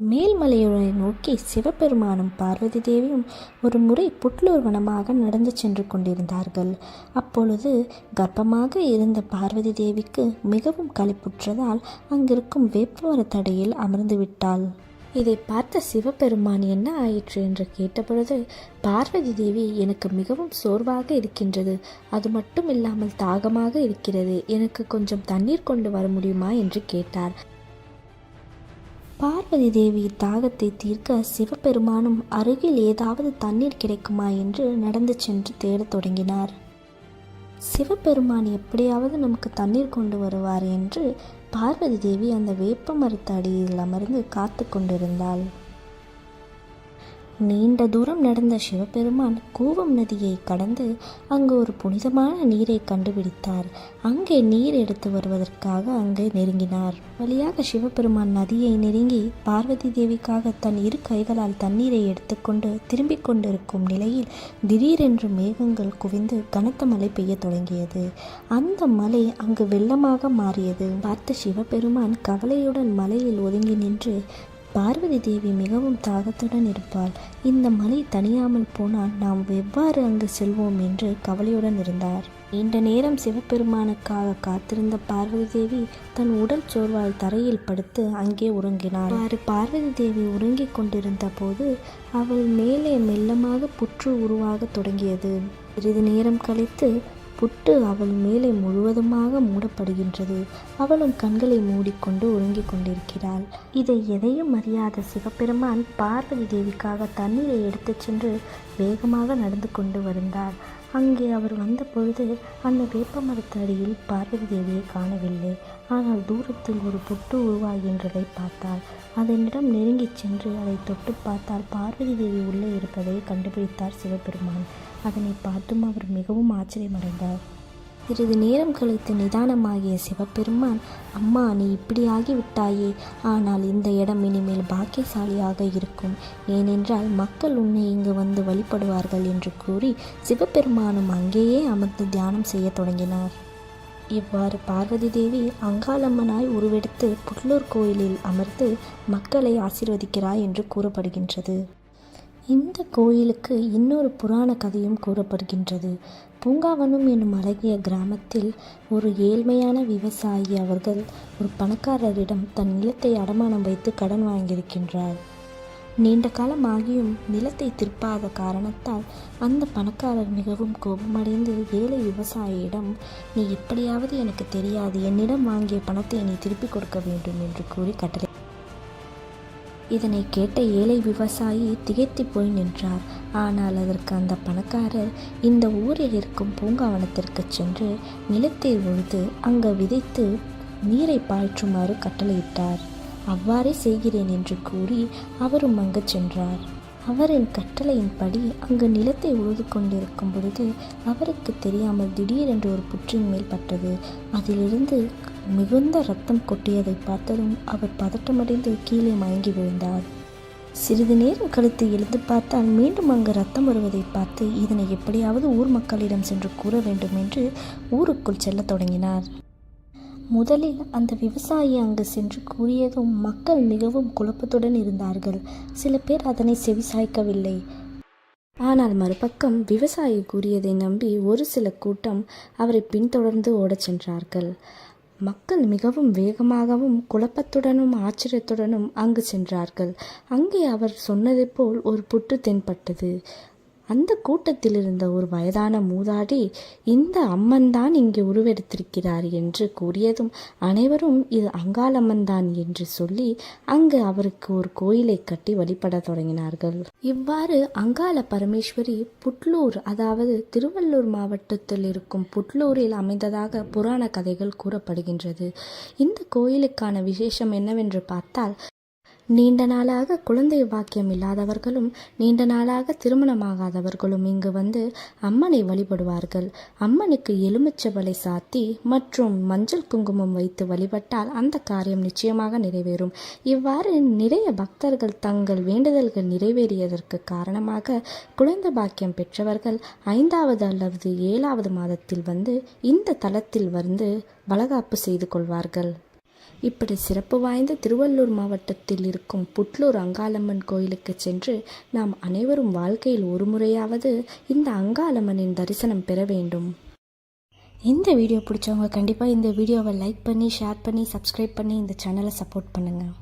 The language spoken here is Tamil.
மேல்மலையுரை நோக்கி சிவபெருமானும் பார்வதி தேவியும் ஒரு முறை புட்லூர் வனமாக நடந்து சென்று கொண்டிருந்தார்கள். அப்பொழுது கர்ப்பமாக இருந்த பார்வதி தேவிக்கு மிகவும் களிப்புற்றதால் அங்கிருக்கும் வேப்பமரத்தடியில் அமர்ந்து விட்டாள். இதை பார்த்த சிவபெருமான் என்ன ஆயிற்று? என்று கேட்டபொழுது பார்வதி தேவி எனக்கு மிகவும் சோர்வாக இருக்கின்றது. அது மட்டும் இல்லாமல் தாகமாக இருக்கிறது. எனக்கு கொஞ்சம் தண்ணீர் கொண்டு வர முடியுமா? என்று கேட்டார். பார்வதி தேவி தாகத்தை தீர்க்க சிவபெருமானும் அருகில் ஏதாவது தண்ணீர் கிடைக்குமா என்று நடந்து சென்று தேடத் தொடங்கினார். சிவபெருமான் எப்படியாவது நமக்கு தண்ணீர் கொண்டு வருவார் என்று பார்வதி தேவி அந்த வேப்ப மரத்தடியில் அமர்ந்து காத்து கொண்டிருந்தாள். நீண்ட தூரம் நடந்த சிவபெருமான் கூவம் நதியை கடந்து அங்கு ஒரு புனிதமான நீரை கண்டுபிடித்தார். அங்கே நீர் எடுத்து வருவதற்காக அங்கே நெருங்கினார். வழியாக சிவபெருமான் நதியை நெருங்கி பார்வதி தேவிக்காக தன் இரு கைகளால் தண்ணீரை எடுத்துக்கொண்டு திரும்பிக் கொண்டிருக்கும் நிலையில் திடீரென்று மேகங்கள் குவிந்து கனத்த மழை பெய்ய தொடங்கியது. அந்த மலை அங்கு வெள்ளமாக மாறியது. பார்த்த சிவபெருமான் கவலையுடன் மலையில் ஒதுங்கி நின்று பார்வதி தேவி மிகவும் தாகத்துடன் இருப்பாள். இந்த மலை தனியாமல் போனால் நாம் எவ்வாறு அங்கு செல்வோம் என்று கவலையுடன் இருந்தார். நீண்ட நேரம் சிவபெருமானுக்காக காத்திருந்த பார்வதி தேவி தன் உடல் சோர்வால் தரையில் படுத்து அங்கே உறங்கினார் அவ்வாறு பார்வதி தேவி உறங்கிக் கொண்டிருந்த போது அவள் மேலே மெல்லமாக புற்று உருவாகத் தொடங்கியது. சிறிது நேரம் கழித்து புட்டு அவள் மேலே முழுவதுமாக மூடப்படுகின்றது. அவளும் கண்களை மூடிக்கொண்டு உறங்கிக் கொண்டிருக்கிறாள். இதை எதையும் அறியாத சிவபெருமான் பார்வதி தேவிக்காக தண்ணீரை எடுத்துச் சென்று வேகமாக நடந்து கொண்டு வருந்தார். அங்கே அவர் வந்த பொழுது அந்த வேப்ப மரத்தடியில் பார்வதி தேவியை காணவில்லை. ஆனால் தூரத்தில் ஒரு புட்டு உருவாகின்றதை பார்த்தார் அதனிடம் நெருங்கிச் சென்று அதை தொட்டு பார்த்தால் பார்வதி தேவி உள்ளே இருப்பதை கண்டுபிடித்தார் சிவபெருமான். அதனை பார்த்தும் அவர் மிகவும் ஆச்சரியமடைந்தார். சிறிது நேரம் கழித்து நிதானமாகிய சிவபெருமான் அம்மா நீ இப்படியாகி விட்டாயே ஆனால் இந்த இடம் இனிமேல் பாக்கியசாலியாக இருக்கும். ஏனென்றால் மக்கள் உன்னை இங்கு வந்து வழிபடுவார்கள் என்று கூறி சிவபெருமானும் அங்கேயே அமர்ந்து தியானம் செய்யத் தொடங்கினார். இவ்வாறு பார்வதி தேவி அங்காளம்மனாய் உருவெடுத்து புட்லூர் கோயிலில் அமர்ந்து மக்களை ஆசீர்வதிக்கிறாய் என்று கூறப்படுகின்றது. இந்த கோயிலுக்கு இன்னொரு புராண கதையும் கூறப்படுகின்றது. பூங்காவனம் என்னும் அழகிய கிராமத்தில் ஒரு ஏழ்மையான விவசாயி அவர்கள் ஒரு பணக்காரரிடம் தன் நிலத்தை அடமானம் வைத்து கடன் வாங்கியிருக்கின்றார். நீண்ட காலமாகியும் நிலத்தை திருப்பாத காரணத்தால் அந்த பணக்காரர் மிகவும் கோபமடைந்து ஏழை விவசாயியிடம் நீ எப்படியாவது எனக்கு தெரியாது என்னிடம் வாங்கிய பணத்தை நீ திருப்பிக் கொடுக்க வேண்டும் என்று கூறி கட்டளை. இதனை கேட்ட ஏழை விவசாயி திகைத்து போய் நின்றார். ஆனால் அதற்கு அந்த பணக்காரர் இந்த ஊரில் இருக்கும் பூங்காவனத்திற்கு சென்று நிலத்தை உழுது அங்கு விதைத்து நீரை பாய்ச்சுமாறு கட்டளையிட்டார். அவ்வாறே செய்கிறேன் என்று கூறி அவரும் அங்கு சென்றார். அவரின் கட்டளையின்படி அங்கு நிலத்தை உழுது கொண்டிருக்கும் பொழுது அவருக்கு தெரியாமல் திடீரென்று ஒரு புற்றின் மேல் பட்டது. அதிலிருந்து மிகுந்த ரத்தம் கொட்டியதை பார்த்ததும் அவர் பதட்டமடைந்து கீழே மயங்கி விழுந்தார். சிறிது நேரம் கழித்து எழுந்து பார்த்தால் மீண்டும் அங்கு ரத்தம் வருவதை பார்த்து இதனை எப்படியாவது ஊர் மக்களிடம் சென்று கூற வேண்டும் என்று ஊருக்குள் செல்லத் தொடங்கினார். முதலில் அந்த விவசாயி அங்கு சென்று கூறியதும் மக்கள் மிகவும் குழப்பத்துடன் இருந்தார்கள். சில பேர் அதனை செவிசாய்க்கவில்லை. ஆனால் மறுபக்கம் விவசாயி கூறியதை நம்பி ஒரு சில கூட்டம் அவரை பின்தொடர்ந்து ஓடச் சென்றார்கள். மக்கள் மிகவும் வேகமாகவும் குழப்பத்துடனும் ஆச்சரியத்துடனும் அங்கு சென்றார்கள். அங்கே அவர் சொன்னதை போல் ஒரு புட்டு தென்பட்டது. அந்த கூட்டத்தில் இருந்த ஒரு வயதான மூதாடி இந்த அம்மன் தான் இங்கே உருவெடுத்திருக்கிறார் என்று கூறியதும் அனைவரும் இது அங்காளம்மன் தான் என்று சொல்லி அங்கு அவருக்கு ஒரு கோயிலை கட்டி வழிபட தொடங்கினார்கள். இவ்வாறு அங்காள பரமேஸ்வரி புட்லூர் அதாவது திருவள்ளூர் மாவட்டத்தில் இருக்கும் புட்லூரில் அமைந்ததாக புராண கதைகள் கூறப்படுகின்றது. இந்த கோயிலுக்கான விசேஷம் என்னவென்று பார்த்தால் நீண்ட நாளாக குழந்தை பாக்கியம் இல்லாதவர்களும் நீண்ட நாளாக திருமணமாகாதவர்களும் இங்கு வந்து அம்மனை வழிபடுவார்கள். அம்மனுக்கு எலுமிச்சவளை சாத்தி மற்றும் மஞ்சள் குங்குமம் வைத்து வழிபட்டால் அந்த காரியம் நிச்சயமாக நிறைவேறும். இவ்வாறு நிறைய பக்தர்கள் தங்கள் வேண்டுதல்கள் நிறைவேறியதற்கு காரணமாக குழந்தை பாக்கியம் பெற்றவர்கள் ஐந்தாவது அல்லது ஏழாவது மாதத்தில் வந்து இந்த தளத்தில் வந்து வளகாப்பு செய்து கொள்வார்கள். இப்படி சிறப்பு வாய்ந்த திருவள்ளூர் மாவட்டத்தில் இருக்கும் புட்லூர் அங்காளம்மன் கோயிலுக்கு சென்று நாம் அனைவரும் வாழ்க்கையில் ஒரு முறையாவது இந்த அங்காளம்மனின் தரிசனம் பெற வேண்டும். இந்த வீடியோ பிடிச்சவங்க கண்டிப்பாக இந்த வீடியோவை லைக் பண்ணி ஷேர் பண்ணி சப்ஸ்கிரைப் பண்ணி இந்த சேனலை சப்போர்ட் பண்ணுங்கள்